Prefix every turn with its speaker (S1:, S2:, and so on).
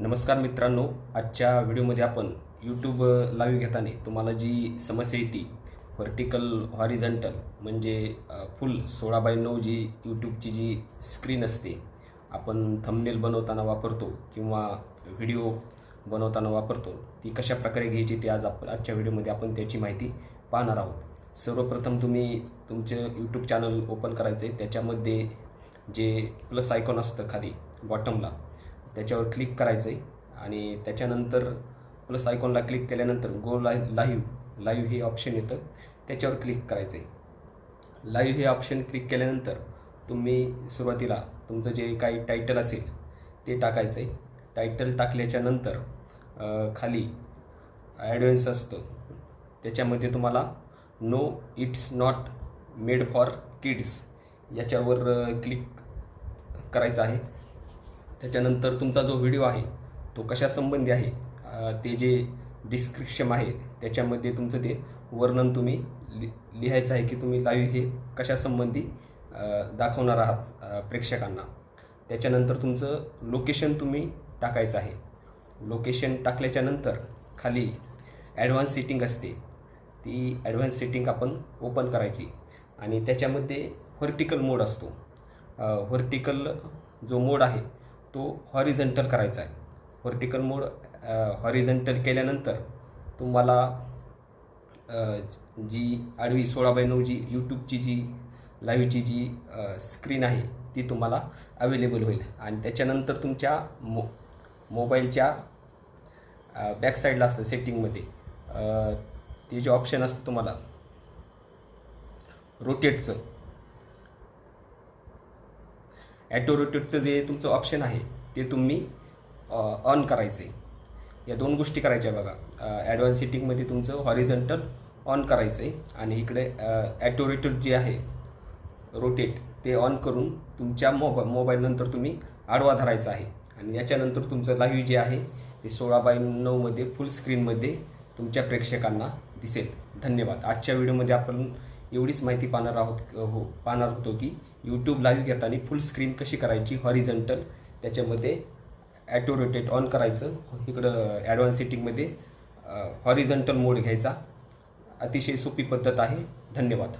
S1: नमस्कार मित्रांनो आजच्या व्हिडिओमध्ये आपण यूट्यूब लाईव्ह घेताना तुम्हाला जी समस्या येते व्हर्टिकल हॉरिझंटल म्हणजे फुल सोळा बाय नऊ जी यूट्यूबची जी स्क्रीन असते आपण थंबनेल बनवताना वापरतो किंवा व्हिडिओ बनवताना वापरतो ती कशा प्रकारे घ्यायची ते आज आपण आजच्या व्हिडिओमध्ये आपण त्याची माहिती पाहणार आहोत. सर्वप्रथम तुम्ही तुमचं यूट्यूब चॅनल ओपन करायचं आहे त्याच्यामध्ये जे प्लस आयकॉन असतं खाली बॉटमला त्याच्यावर क्लिक करायचं आहे आणि त्याच्यानंतर प्लस आयकॉनला क्लिक केल्यानंतर गो लाई लाईव्ह लाईव्ह हे ऑप्शन येतं. त्याच्यावर क्लिक करायचं आहे लाईव्ह हे ऑप्शन क्लिक केल्यानंतर तुम्ही सुरुवातीला तुमचं जे काही टायटल असेल ते टाकायचं आहे टायटल टाकल्याच्या नंतर खाली ॲडव्हान्स असतो. त्याच्यामध्ये तुम्हाला no it's not made for kids याच्यावर क्लिक करायचं आहे. त्याच्यानंतर तुमचा जो व्हिडिओ आहे तो कशासंबंधी आहे ते जे डिस्क्रिप्शन आहे त्याच्यामध्ये तुमचं ते वर्णन तुम्ही लि लिहायचं आहे की तुम्ही लाईव्ह हे कशासंबंधी दाखवणार आहात प्रेक्षकांना. त्याच्यानंतर तुमचं लोकेशन तुम्ही टाकायचं आहे. लोकेशन टाकल्याच्या नंतर खाली ॲडव्हान्स सेटिंग असते. ती ॲडव्हान्स सेटिंग आपण ओपन करायची. आणि त्याच्यामध्ये व्हर्टिकल मोड असतो. व्हर्टिकल जो मोड आहे तो हॉरिझंटल करायचा आहे. व्हर्टिकल मोड हॉरिझंटल केल्यानंतर तुम्हाला जी आडवी सोळा बाय नऊ जी यूट्यूबची जी लाईव्हची जी स्क्रीन आहे ती तुम्हाला अवेलेबल होईल. आणि त्याच्यानंतर तुमच्या मो मोबाईलच्या बॅकसाईडला असतं सेटिंगमध्ये ते जे ऑप्शन असतं तुम्हाला रोटेटचं ॲटो रोटेटचं जे तुमचं ऑप्शन आहे ते तुम्ही ऑन करायचं. आहे या दोन गोष्टी करायच्या बघा. ॲडव्हान्स सिटिंगमध्ये तुमचं हॉरिझंटल ऑन करायचं आहे आणि इकडे ॲटो रोटेट जे आहे रोटेट ते ऑन करून तुमच्या मोबा मोबाईलनंतर तुम्ही आडवा धरायचा आहे. आणि याच्यानंतर तुमचं लाईव्ह जे आहे ते सोळा बाय नऊमध्ये फुल स्क्रीनमध्ये तुमच्या प्रेक्षकांना दिसेल. धन्यवाद. आजच्या व्हिडिओमध्ये आपण एवढीच माहिती पाहणार आहोत हो पाहणार होतो की यूट्यूब लाईव्ह घेताना फुल स्क्रीन कशी करायची हॉरिझेंटल त्याच्यामध्ये ॲटो रोटेट ऑन करायचं इकडं ॲडव्हान्स सेटिंगमध्ये हॉरिझेंटल मोड घ्यायचा. अतिशय सोपी पद्धत आहे. धन्यवाद.